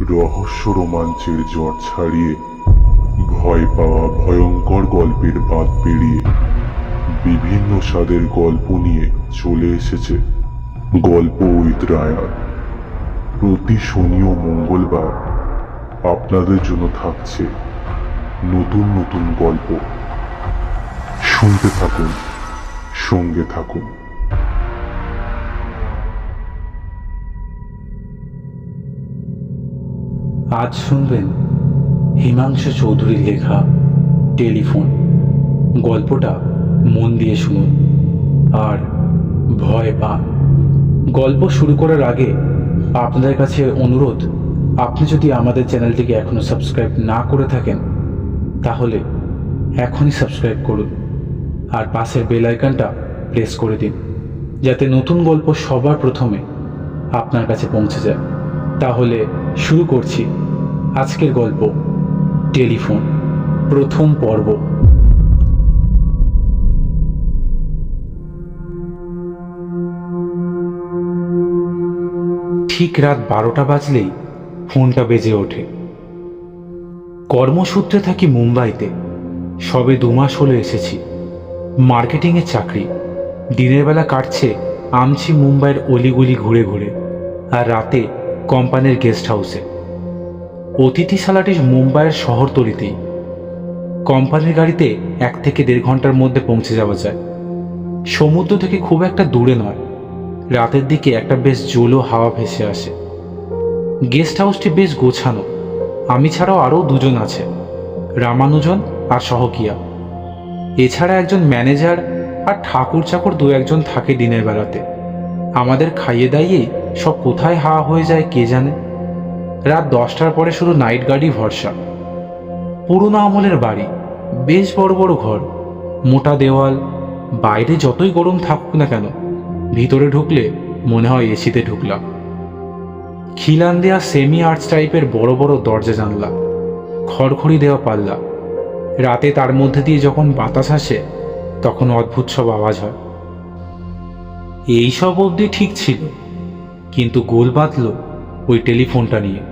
রহস্য রোমাঞ্চের জ্বর ছাড়িয়ে, ভয় পাওয়া ভয়ঙ্কর গল্পের বাঁধ পেরিয়ে, বিভিন্ন স্বাদের গল্প নিয়ে চলে এসেছে গল্প উইথ রায়ার প্রতি শনি ও মঙ্গলবার আপনাদের জন্য থাকছে নতুন নতুন গল্প। শুনতে থাকুন, সঙ্গে থাকুন। আজ শুনবেন হিমাংশু চৌধুরীর লেখা টেলিফোন। গল্পটা মন দিয়ে শুনুন। আর ভয় পান। গল্প শুরু করার আগে আপনাদের কাছে অনুরোধ, আপনি যদি আমাদের চ্যানেলটিকে এখনও সাবস্ক্রাইব না করে থাকেন, তাহলে এখনই সাবস্ক্রাইব করুন। আর পাশের বেল প্রেস করে দিন, যাতে নতুন গল্প সবার প্রথমে আপনার কাছে পৌঁছে যায়। তাহলে শুরু করছি আজকের গল্প, টেলিফোন, প্রথম পর্ব। ঠিক রাত বারোটা বাজলেই ফোনটা বেজে ওঠে। কর্মসূত্রে থাকি মুম্বাইতে, সবে দু মাস হলো এসেছি। মার্কেটিংয়ের চাকরি, দিনের বেলা কাটছে আমছি মুম্বাইয়ের অলিগলি ঘুরে ঘুরে, আর রাতে কোম্পানির গেস্ট হাউসে। অতিথিশালাটি মুম্বাইয়ের শহরতলিতেই। কোম্পানির গাড়িতে এক থেকে দেড় ঘণ্টার মধ্যে পৌঁছে যাওয়া যায়। সমুদ্র থেকে খুব একটা দূরে নয়। রাতের দিকে একটা বেশ জোলো হাওয়া ভেসে আসে। গেস্ট হাউসটি বেশ গোছানো। আমি ছাড়াও আরও দুজন আছে, রামানুজন আর সহকিয়া। এছাড়া একজন ম্যানেজার আর ঠাকুর চাকর দু একজন থাকে দিনের বেলাতে। আমাদের খাইয়ে দাইয়েই সব কোথায় হাওয়া হয়ে যায় কে জানে? রাত দশটার পরে শুধু নাইট গার্ডই ভরসা। পুরোনো আমলের বাড়ি, বেশ বড় বড় ঘর, মোটা দেওয়াল, বাইরে যতই গরম থাকুক না কেন, ভিতরে ঢুকলে মনে হয় এসিতে ঢুকলাম। খিলান দেওয়া সেমি আর্টস টাইপের বড় বড় দরজা জানলা, খড়খড়ি দেওয়া পাল্লা। রাতে তার মধ্যে দিয়ে যখন বাতাস আসে, তখন অদ্ভুত সব আওয়াজ হয়। এই সব অবধি ঠিক ছিল, কিন্তু গোল বাঁধল ওই টেলিফোনটা নিয়ে।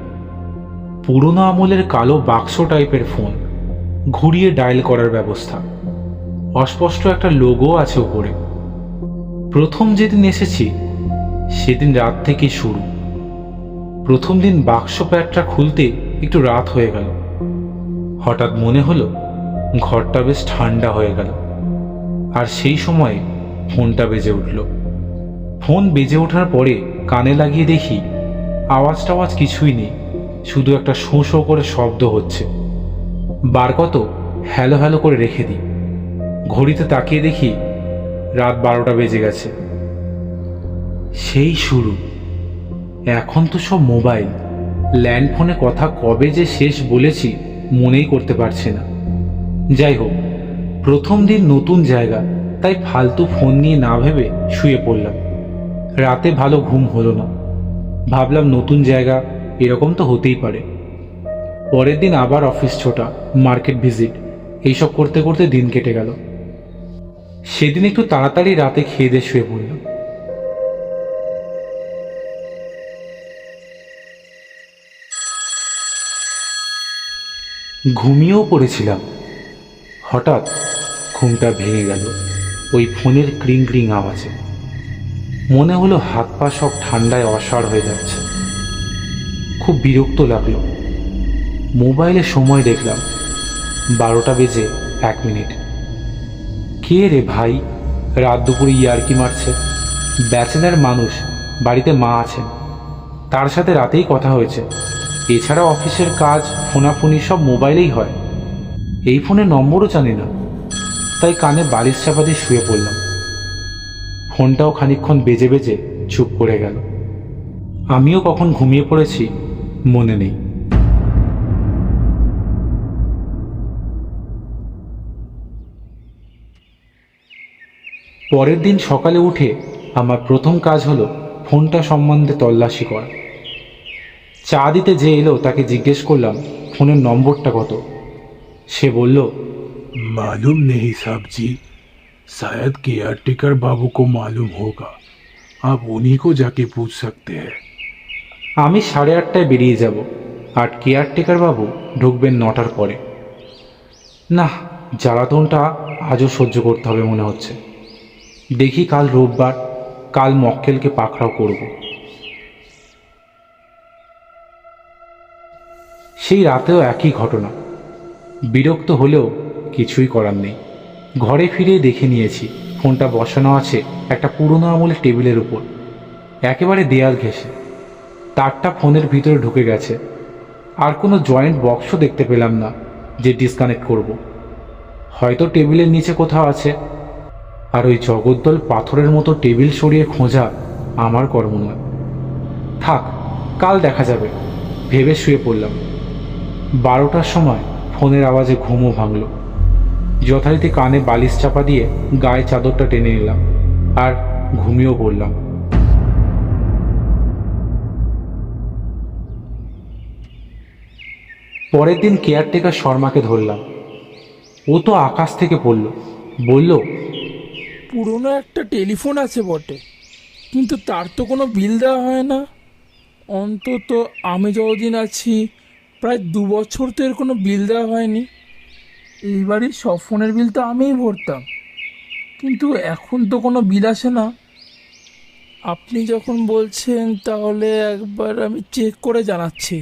পুরোনো আমলের কালো বাক্স টাইপের ফোন ঘুরিয়ে ডায়াল করার ব্যবস্থা। অস্পষ্ট একটা লোগো আছে ওপরে প্রথম যেদিন এসেছি, সেদিন রাত থেকে শুরু। প্রথম দিন বাক্স প্যাডটা খুলতে একটু রাত হয়ে গেল। হঠাৎ মনে হলো, ঘরটা বেশ ঠান্ডা হয়ে গেল। আর সেই সময়ে ফোনটা বেজে উঠল। ফোন বেজে ওঠার পরে কানে লাগিয়ে দেখি আওয়াজ টাওয়াজ কিছুই নেই। শুধু একটা শোঁ শোঁ করে শব্দ হচ্ছে। বার কত হ্যালো হ্যালো করে রেখে দিই। ঘড়িতে তাকিয়ে দেখি রাত বারোটা বেজে গেছে। সেই শুরু। এখন তো সব মোবাইল। ল্যান্ড ফোনে কথা কবে যে শেষ বলেছি মনেই করতে পারছি না। যাই হোক, প্রথম দিন নতুন জায়গা, তাই ফালতু ফোন নিয়ে না ভেবে শুয়ে পড়লাম। রাতে ভালো ঘুম হলো না। ভাবলাম নতুন জায়গা এরকম তো হতেই পারে। পরের দিন আবার অফিস ছোটা, মার্কেট ভিজিট, এইসব করতে করতে দিন কেটে গেল। সেদিন একটু তাড়াতাড়ি রাতে খেয়ে দিয়ে শুয়ে পড়লাম। ঘুমিয়েও পড়েছিলাম। হঠাৎ ঘুমটা ভেঙে গেল, ওই ফোনের ক্রিং ক্রিং আওয়াজে। মনে হলো হাত পা সব ঠান্ডায় অসাড় হয়ে যাচ্ছে। খুব বিরক্ত লাগল। মোবাইলে সময় দেখলাম, বারোটা বেজে এক মিনিট। কে রে ভাই? রাত দুপুরে ইয়ারকি মারছে? ব্যাচেলার মানুষ, বাড়িতে মা আছেন। তার সাথে রাতেই কথা হয়েছে। এছাড়া অফিসের কাজ, ফোনাফোনি সব মোবাইলেই হয়। এই ফোনে নম্বরও জানি না। তাই কানে বালিশ চাপা দিয়ে শুয়ে পড়লাম। ফোনটাও খানিকক্ষণ বেজে বেজে চুপ করে গেল। আমিও কখন ঘুমিয়ে পড়েছি মনে নেই পরের দিন সকালে উঠে আমার প্রথম কাজ হলো ফোনটা সম্বন্ধে তল্লাশি করা চা দিতে যে এলো তাকে জিজ্ঞেস করলাম ফোনের নম্বরটা কত সে বলল मालूम नहीं साहब जी शायद केयर टेकर बाबू को मालूम होगा आप उन्हीं को जाके पूछ सकते हैं আমি সাড়ে আটটায় বেরিয়ে যাব, আর কেয়ারটেকার বাবু ঢুকবেন নটার পরে। না জ্বালাতনটা আজও সহ্য করতে হবে মনে হচ্ছে। দেখি কাল রোববার, কাল মক্কেলকে পাকড়াও করব। সেই রাতেও একই ঘটনা। বিরক্ত হলেও কিছুই করার নেই। ঘরে ফিরে দেখে নিয়েছি, ফোনটা বসানো আছে একটা পুরনো আমলের টেবিলের উপর। একেবারে দেয়াল ঘেঁষে। তারটা ফোনের ভিতরে ঢুকে গেছে। আর কোনো জয়েন্ট বক্সও দেখতে পেলাম না যে ডিসকানেক্ট করব। হয়তো টেবিলের নিচে কোথাও আছে। আর ওই জগদ্দল পাথরের মতো টেবিল সরিয়ে খোঁজা আমার কর্ম নয়। থাক, কাল দেখা যাবে, ভেবে শুয়ে পড়লাম। বারোটার সময় ফোনের আওয়াজে ঘুমও ভাঙল। যথারীতি কানে বালিশ চাপা দিয়ে গায়ে চাদরটা টেনে নিলাম। আর ঘুমিয়েও পড়লাম। পরের দিন কেয়ারটেকার শর্মাকে ধরলাম। ও তো আকাশ থেকে পড়ল। বলল, পুরনো একটা টেলিফোন আছে বটে, কিন্তু তার তো কোনো বিল দেওয়া হয় না। অন্তত আমি যতদিন আছি, প্রায় দু বছর তো এর কোনো বিল দেওয়া হয়নি। এইবারই সব ফোনের বিল তো আমিই ভরতাম, কিন্তু এখন তো কোনো বিল আসে না। আপনি যখন বলছেন, তাহলে একবার আমি চেক করে জানাচ্ছি।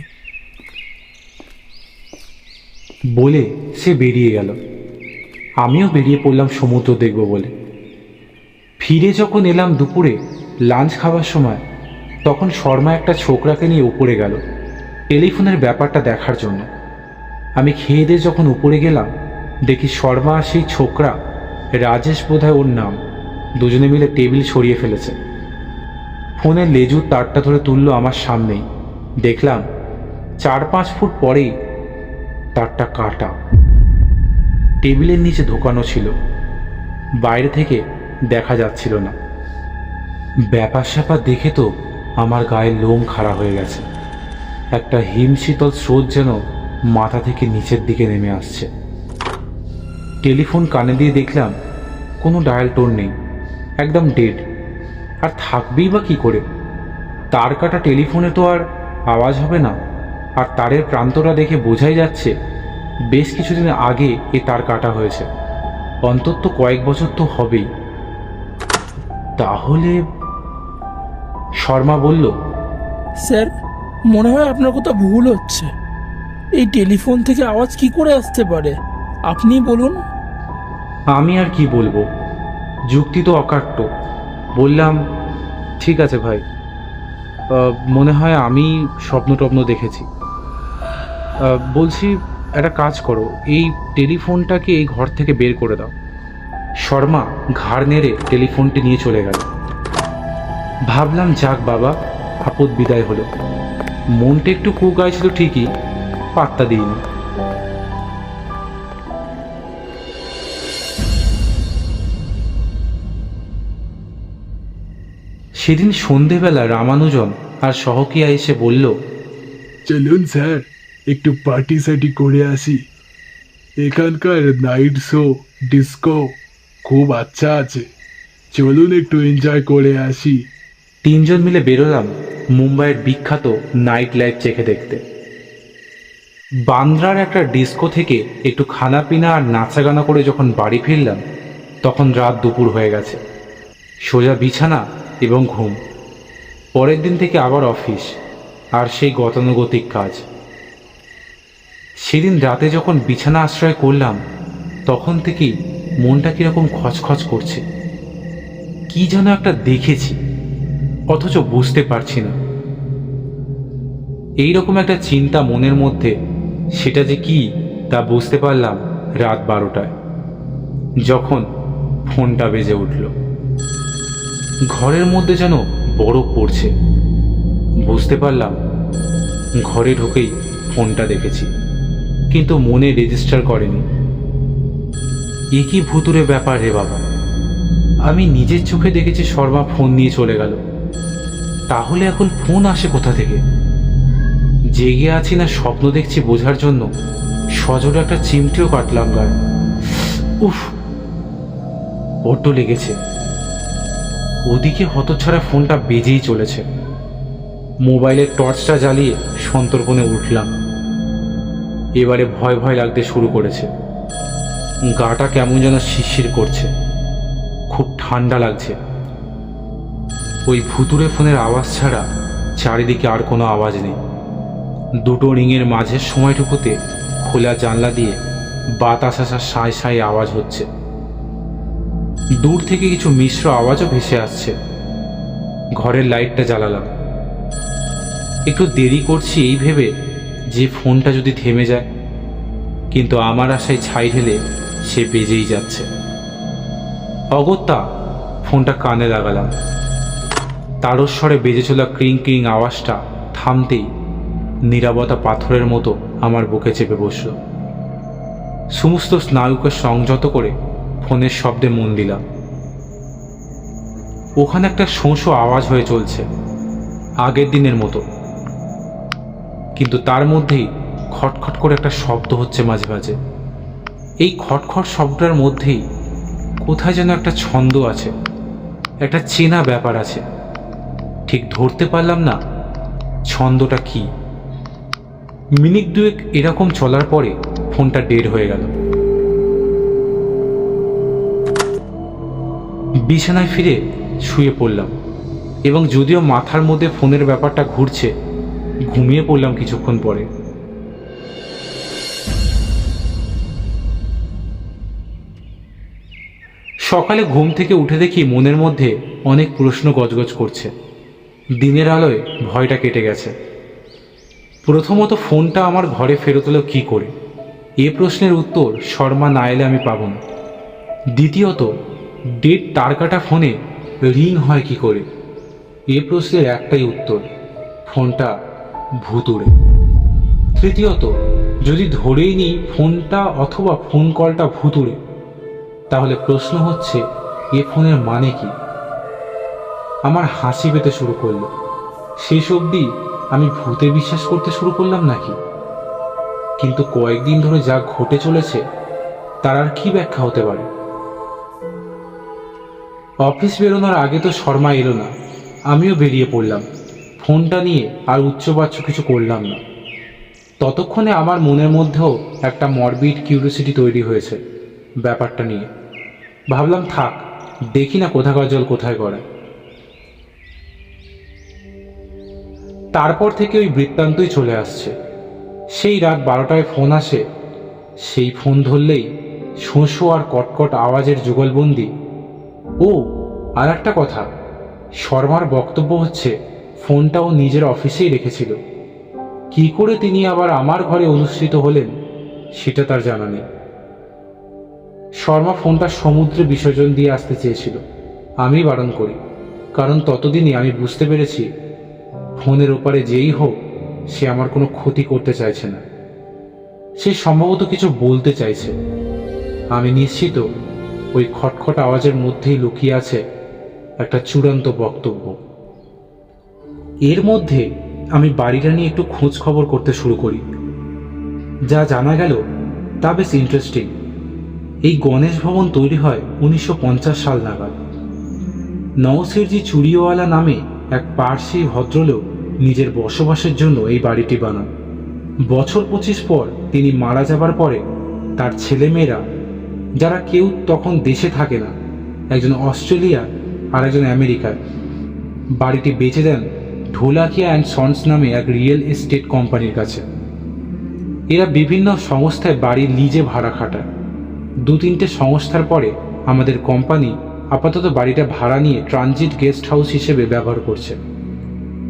বলে সে বেরিয়ে গেল। আমিও বেরিয়ে পড়লাম সমুদ্র দেখব বলে। ফিরে যখন এলাম দুপুরে লাঞ্চ খাওয়ার সময়, তখন শর্মা একটা ছোকরাকে নিয়ে উপরে গেল, টেলিফোনের ব্যাপারটা দেখার জন্য। আমি খেয়ে দিয়ে যখন উপরে গেলাম, দেখি শর্মা আর সেই ছোকরা, রাজেশ বোধহয় ওর নাম, দুজনে মিলে টেবিল সরিয়ে ফেলেছে। ফোনের লেজুর তারটা ধরে তুললো আমার সামনেই। দেখলাম চার পাঁচ ফুট পরেই তারটা কাটা। টেবিলের নিচে ঢোকানো ছিল। বাইরে থেকে দেখা যাচ্ছিল না। ব্যাপার স্যাপার দেখে তো আমার গায়ে লোম খাড়া হয়ে গেছে। একটা হিমশীতল স্রোত যেন মাথা থেকে নিচের দিকে নেমে আসছে। টেলিফোন কানে দিয়ে দেখলাম কোনো ডায়াল টোন নেই, একদম ডেড। আর থাকবেই বা কী করে? তার কাটা টেলিফোনে তো আর আওয়াজ হবে না। আর তারের প্রান্তটা দেখে বোঝাই যাচ্ছে বেশ কিছুদিন আগে এ তার কাটা হয়েছে। অন্তত কয়েক বছর তো হবেই। তাহলে শর্মা বলল স্যার মনে হয় আপনার কথা ভুল হচ্ছে। এই টেলিফোন থেকে আওয়াজ কি করে আসতে পারে? আপনি বলুন। আমি আর কি বলব? যুক্তি তো অকাট্য। বললাম ঠিক আছে ভাই। মনে হয় আমি স্বপ্ন টপ্ন দেখেছি বলছি, একটা কাজ করো, এই টেলিফোনটাকে এই ঘর থেকে বের করে দাও। শর্মা ঘাড় নেড়ে টেলিফোনটি নিয়ে চলে গেল। ভাবলাম, যাক বাবা, আপদ বিদায় হলো। মনটা একটু কুগায় ছিল ঠিকই, পাত্তা দিইনি। সেদিন সন্ধেবেলা রামানুজন আর সহকিয়া এসে বলল চলুন স্যার একটু পার্টি সার্টি করে আসি। এখানকার নাইট শো ডিস্কো খুব আচ্ছা আছে। চলুন একটু এনজয় করে আসি। তিনজন মিলে বেরোলাম মুম্বাইয়ের বিখ্যাত নাইট লাইফ চেখে দেখতে। বান্দ্রার একটা ডিস্কো থেকে একটু খানা পিনা আর নাচা গানা করে যখন বাড়ি ফিরলাম তখন রাত দুপুর হয়ে গেছে। সোজা বিছানা এবং ঘুম। পরের দিন থেকে আবার অফিস, আর সেই গতানুগতিক কাজ। সেদিন রাতে যখন বিছানা আশ্রয় করলাম, তখন থেকেই মনটা কীরকম খচখচ করছে। কি যেন একটা দেখেছি, অথচ বুঝতে পারছি না। এই রকম একটা চিন্তা মনের মধ্যে, সেটা যে কি তা বুঝতে পারলাম রাত বারোটায়, যখন ফোনটা বেজে উঠল। ঘরের মধ্যে যেন বরফ পড়ছে। বুঝতে পারলাম, ঘরে ঢুকেই ফোনটা দেখেছি, কিন্তু মনে রেজিস্টার করেনি। এ কি ভুতুরে ব্যাপার রে বাবা। আমি নিজের চোখে দেখেছি শর্মা ফোন নিয়ে চলে গেল। তাহলে এখন ফোন আসে কোথা থেকে? জেগে আছি না স্বপ্ন দেখছি বোঝার জন্য। সজোরে একটা চিমটিও কাটলাম গায়ে। উফ, বড্ড লেগেছে। ওদিকে হতছাড়া ফোনটা বেজেই চলেছে। মোবাইলের টর্চটা জ্বালিয়ে সন্তর্পণে উঠলাম। এবারে ভয় ভয় লাগতে শুরু করেছে। গাটা কেমন যেন শিরশির করছে। খুব ঠান্ডা লাগছে। ওই ভুতুরে ফোনের আওয়াজ ছাড়া চারিদিকে আর কোনো আওয়াজ নেই। দুটো রিংয়ের মাঝের সময়টুকুতে খোলা জানলা দিয়ে বাতাস আসার সাঁই সাঁই আওয়াজ হচ্ছে। দূর থেকে কিছু মিশ্র আওয়াজও ভেসে আসছে। ঘরের লাইটটা জ্বালালাম। একটু দেরি করছি এই ভেবে যে ফোনটা যদি থেমে যায়, কিন্তু আমার আশায় ছাই ঢেলে সে বেজেই যাচ্ছে। অগত্যা, ফোনটা কানে লাগালাম। তারস্বরে বেজে চলা ক্রিং ক্রিং আওয়াজটা থামতেই নিরাপত্তা পাথরের মতো আমার বুকে চেপে বসল। সমস্ত স্নায়ুকে সংযত করে ফোনের শব্দে মন দিলাম। ওখানে একটা শোঁশো আওয়াজ হয়ে চলছে, আগের দিনের মতো। কিন্তু তার মধ্যেই খটখট করে একটা শব্দ হচ্ছে মাঝে মাঝে। এই খটখট শব্দটার মধ্যেই কোথায় যেন একটা ছন্দ আছে, একটা চেনা ব্যাপার আছে। ঠিক ধরতে পারলাম না ছন্দটা কি। মিনিট দুয়েক এরকম চলার পরে ফোনটা ডেড হয়ে গেল। বিছানায় ফিরে শুয়ে পড়লাম এবং যদিও মাথার মধ্যে ফোনের ব্যাপারটা ঘুরছে, ঘুমিয়ে পড়লাম কিছুক্ষণ পরে। সকালে ঘুম থেকে উঠে দেখি মনের মধ্যে অনেক প্রশ্ন গজগজ করছে। দিনের আলোয় ভয়টা কেটে গেছে। প্রথমত ফোনটা আমার ঘরে ফেরত এলো কী করে? এ প্রশ্নের উত্তর শর্মা না এলে আমি পাব না। দ্বিতীয়ত ডেট তার কাটা ফোনে রিং হয় কি করে? এ প্রশ্নের একটাই উত্তর, ফোনটা ভুতুড়ে তৃতীয়ত, যদি ধরেই নিই ফোনটা অথবা ফোন কলটা ভুতুড়ে তাহলে প্রশ্ন হচ্ছে, এ ফোনের মানে কি? আমার হাসি পেতে শুরু করল। শেষ অবধি আমি ভূতে বিশ্বাস করতে শুরু করলাম নাকি? কিন্তু কয়েকদিন ধরে যা ঘটে চলেছে, তার আর কি ব্যাখ্যা হতে পারে? অফিস বেরোনোর আগে তো শর্মা এলো না। আমিও বেরিয়ে পড়লাম। ফোনটা নিয়ে আর উচ্চবাচ্য কিছু করলাম না। ততক্ষণে আমার মনের মধ্যেও একটা মরবিড কিউরিয়াসিটি তৈরি হয়েছে ব্যাপারটা নিয়ে। ভাবলাম থাক, দেখি না কোথাকার জল কোথায় করে তারপর থেকে ওই বৃত্তান্তই চলে আসছে। সেই রাত বারোটায় ফোন আসে। সেই ফোন ধরলেই শোঁশো আর কটকট আওয়াজের যুগলবন্দি ও, আর একটা কথা। শর্মার বক্তব্য হচ্ছে, ফোনটা ও নিজের অফিসেই রেখেছিল। কি করে তিনি আবার আমার ঘরে অনুষ্ঠিত হলেন, সেটা তার জানা নেই। শর্মা ফোনটা সমুদ্রে বিসর্জন দিয়ে আসতে চেয়েছিল। আমি বারণ করি, কারণ ততদিনই আমি বুঝতে পেরেছি, ফোনের ওপারে যেই হোক, সে আমার কোনো ক্ষতি করতে চাইছে না। সে সম্ভবত কিছু বলতে চাইছে। আমি নিশ্চিত ওই খটখট আওয়াজের মধ্যেই লুকিয়ে আছে একটা চূড়ান্ত বক্তব্য। এর মধ্যে আমি বাড়িটা নিয়ে একটু খোঁজ খবর করতে শুরু করি। যা জানা গেল তা বেশ ইন্টারেস্টিং এই গণেশ ভবন তৈরি হয় উনিশশো পঞ্চাশ সাল নাগাদ। নওসিরজি চুরিওয়ালা নামে এক পার্সি ভদ্রলোক নিজের বসবাসের জন্য এই বাড়িটি বানান। বছর পঁচিশ পর তিনি মারা যাবার পরে তার ছেলেমেয়েরা যারা কেউ তখন দেশে থাকে না। একজন অস্ট্রেলিয়া আর একজন আমেরিকায় বাড়িটি বেচে দেন ঢোলাকিয়া অ্যান্ড সন্স নামে এক রিয়েল এস্টেট কোম্পানির কাছে। এরা বিভিন্ন সংস্থায় বাড়ি লিজে ভাড়া খাটায়। দু তিনটে সংস্থার পরে আমাদের কোম্পানি আপাতত বাড়িটা ভাড়া নিয়ে ট্রানজিট গেস্ট হাউস হিসেবে ব্যবহার করছে।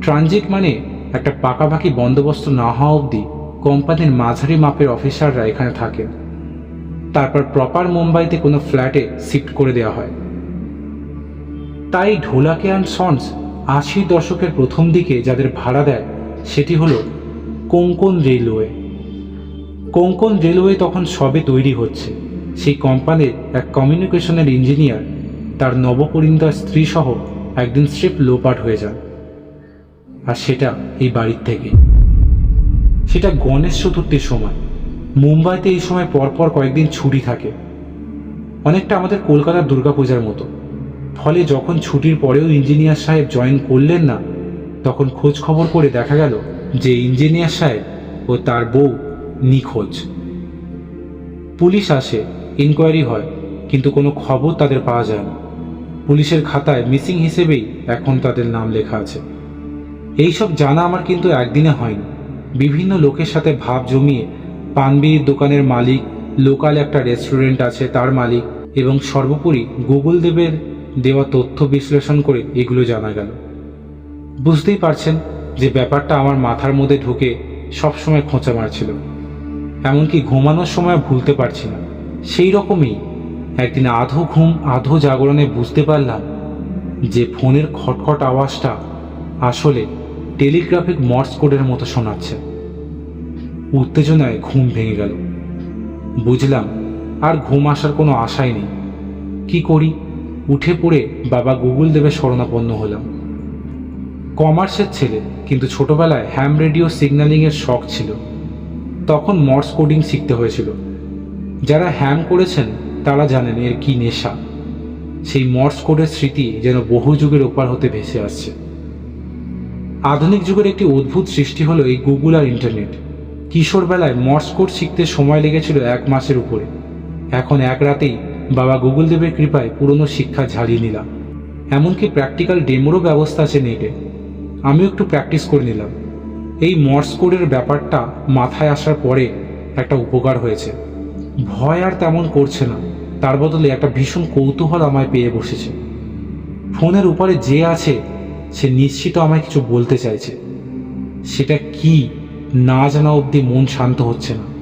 ট্রানজিট মানে একটা পাকাপাকি বন্দোবস্ত না হওয়া অবধি কোম্পানির মাঝারি মাপের অফিসাররা এখানে থাকেন। তারপর প্রপার মুম্বাইতে কোনো ফ্ল্যাটে শিফট করে দেওয়া হয়। তাই ঢোলাকে অ্যান্ড সন্স আশি দশকের প্রথম দিকে যাদের ভাড়া দেয়, সেটি হলো কোঙ্কন রেলওয়ে। কোঙ্কন রেলওয়ে তখন সবে তৈরি হচ্ছে। সেই কোম্পানির এক কমিউনিকেশনের ইঞ্জিনিয়ার তার নবপরিণীতা স্ত্রী সহ একদিন স্রেফ লোপাট হয়ে যান। আর সেটা এই বাড়ির থেকে। সেটা গণেশ চতুর্থীর সময়। মুম্বাইতে এই সময় পরপর কয়েকদিন ছুটি থাকে। অনেকটা আমাদের কলকাতার দুর্গাপূজার মতো। ফলে যখন ছুটির পরেও ইঞ্জিনিয়ার সাহেব জয়েন করলেন না, তখন খোঁজ খবর করে দেখা গেল যে ইঞ্জিনিয়ার সাহেব ও তার বউ নিখোঁজ। পুলিশ আসে ইনকোয়ারি হয়, কিন্তু কোনো খবর তাদের পাওয়া যায় না। পুলিশের খাতায় মিসিং হিসেবেই এখন তাদের নাম লেখা আছে। এইসব জানা আমার কিন্তু একদিনে হয়নি। বিভিন্ন লোকের সাথে ভাব জমিয়ে পানবিড়ির দোকানের মালিক, লোকাল একটা রেস্টুরেন্ট আছে তার মালিক এবং সর্বোপরি গুগল দেবের দেওয়া তথ্য বিশ্লেষণ করে এগুলো জানা গেল। বুঝতেই পারছেন যে ব্যাপারটা আমার মাথার মধ্যে ঢুকে সবসময় খোঁচা মারছিল। এমনকি ঘুমানোর সময় ভুলতে পারছি না। সেই রকমই একদিন আধো ঘুম, আধো জাগরণে বুঝতে পারলাম যে ফোনের খটখট আওয়াজটা আসলে টেলিগ্রাফিক মর্স কোডের মতো শোনাচ্ছে। উত্তেজনায় ঘুম ভেঙে গেল। বুঝলাম, আর ঘুম আসার কোনো আশাই নেই। কি করি? উঠে পড়ে বাবা গুগল দেবে শরণাপন্ন হলাম। কমার্সের ছেলে, কিন্তু ছোটবেলায় হ্যাম রেডিও সিগন্যালিংয়ের শখ ছিল। তখন মর্স কোডিং শিখতে হয়েছিল। যারা হ্যাম করেছেন, তারা জানেন এর কি নেশা। সেই মর্স কোডের স্মৃতি যেন বহু যুগের ওপার হতে ভেসে আসছে। আধুনিক যুগের একটি অদ্ভুত সৃষ্টি হলো এই গুগল আর ইন্টারনেট কিশোর বেলায় মর্স কোড শিখতে সময় লেগেছিল এক মাসের উপরে। এখন এক রাতেই বাবা গুগল দেবের কৃপায় পুরনো শিক্ষা ঝাড়িয়ে নিলাম। এমনকি প্র্যাকটিক্যাল ডেমোরও ব্যবস্থা আছে নেটে আমিও একটু প্র্যাকটিস করে নিলাম। এই মর্স কোডের ব্যাপারটা মাথায় আসার পরে একটা উপকার হয়েছে। ভয় আর তেমন করছে না। তার বদলে একটা ভীষণ কৌতূহল আমায় পেয়ে বসেছে। ফোনের উপরে যে আছে, সে নিশ্চিত আমায় কিছু বলতে চাইছে। সেটা কি? না জানা অবধি মন শান্ত হচ্ছে না।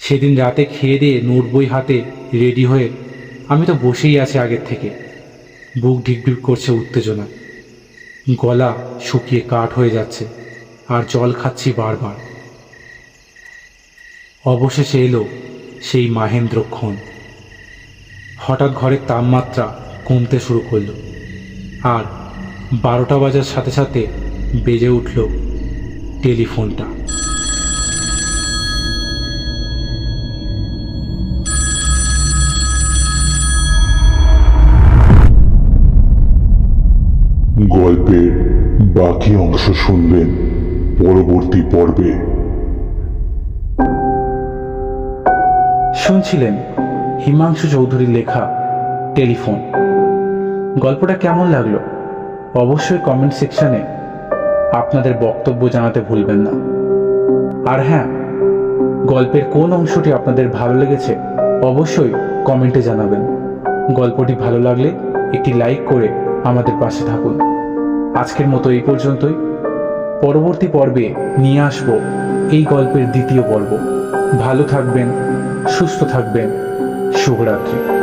সেদিন রাতে খেয়ে দিয়ে নোট বই হাতে রেডি হয়ে আমি তো বসেই আছি আগের থেকে। বুক ঢিকঢিক করছে উত্তেজনা। গলা শুকিয়ে কাঠ হয়ে যাচ্ছে আর জল খাচ্ছি বারবার। অবশেষে এলো সেই মাহেন্দ্রক্ষণ। হঠাৎ ঘরের তাপমাত্রা কমতে শুরু করল। আর বারোটা বাজার সাথে সাথে বেজে উঠল টেলিফোনটা। গল্পের বাকি অংশ শুনবেন পরবর্তী পর্বে। শুনছিলেন হিমাংশু চৌধুরীর লেখা টেলিফোন। গল্পটা কেমন লাগল? অবশ্যই কমেন্ট সেকশনে আপনাদের বক্তব্য জানাতে ভুলবেন না। আর হ্যাঁ গল্পের কোন অংশটি আপনাদের ভালো লেগেছে, অবশ্যই কমেন্টে জানাবেন। গল্পটি ভালো লাগলে একটি লাইক করে আমাদের পাশে থাকুন। আজকের মতো এই পর্যন্তই। পরবর্তী পর্বে নিয়ে আসব এই গল্পের দ্বিতীয় পর্ব। ভালো থাকবেন, সুস্থ থাকবেন। শুভরাত্রি।